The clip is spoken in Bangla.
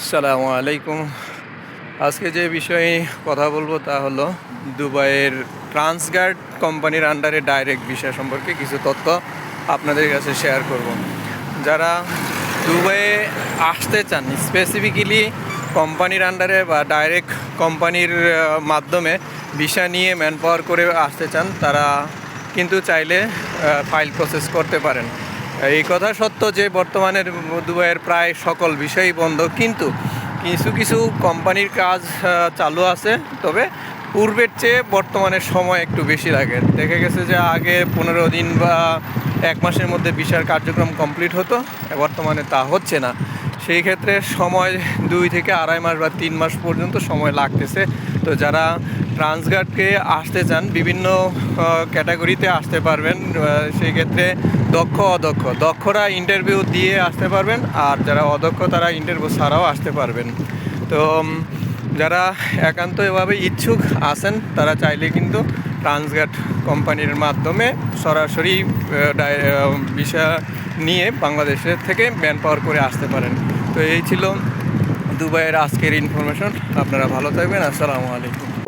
আসসালামু আলাইকুম। আজকে যে বিষয়ে কথা বলব তা হলো দুবাইয়ের ট্রান্সগার্ড কোম্পানির আন্ডারে ডাইরেক্ট বিষয় সম্পর্কে কিছু তথ্য আপনাদের কাছে শেয়ার করব। যারা দুবাইয়ে আসতে চান স্পেসিফিক্যালি কোম্পানির আন্ডারে বা ডাইরেক্ট কোম্পানির মাধ্যমে ভিসা নিয়ে ম্যান পাওয়ার করে আসতে চান, তারা কিন্তু চাইলে ফাইল প্রসেস করতে পারেন। এই কথা সত্য যে বর্তমানে দুবাইয়ের প্রায় সকল বিষয়ই বন্ধ, কিন্তু কিছু কিছু কোম্পানির কাজ চালু আছে। তবে পূর্বের চেয়ে বর্তমানে সময় একটু বেশি লাগে। দেখা গেছে যে আগে পনেরো দিন বা এক মাসের মধ্যে বিশাল কার্যক্রম কমপ্লিট হতো, বর্তমানে তা হচ্ছে না। সেই ক্ষেত্রে সময় দুই থেকে আড়াই মাস বা তিন মাস পর্যন্ত সময় লাগতেছে। তো যারা ট্রান্সগার্ডকে আসতে চান, বিভিন্ন ক্যাটাগরিতে আসতে পারবেন। সেই ক্ষেত্রে দক্ষ, অদক্ষ। দক্ষরা ইন্টারভিউ দিয়ে আসতে পারবেন আর যারা অদক্ষ, তারা ইন্টারভিউ ছাড়াও আসতে পারবেন। তো যারা একান্ত এভাবে ইচ্ছুক আছেন, তারা চাইলে কিন্তু ট্রান্সগার্ড কোম্পানির মাধ্যমে সরাসরি বিষয় নিয়ে বাংলাদেশের থেকে ম্যান পাওয়ার করে আসতে পারেন। তো এই ছিল দুবাইয়ের আজকের ইনফরমেশন আপনারা ভালো থাকবেন। আসসালামু আলাইকুম।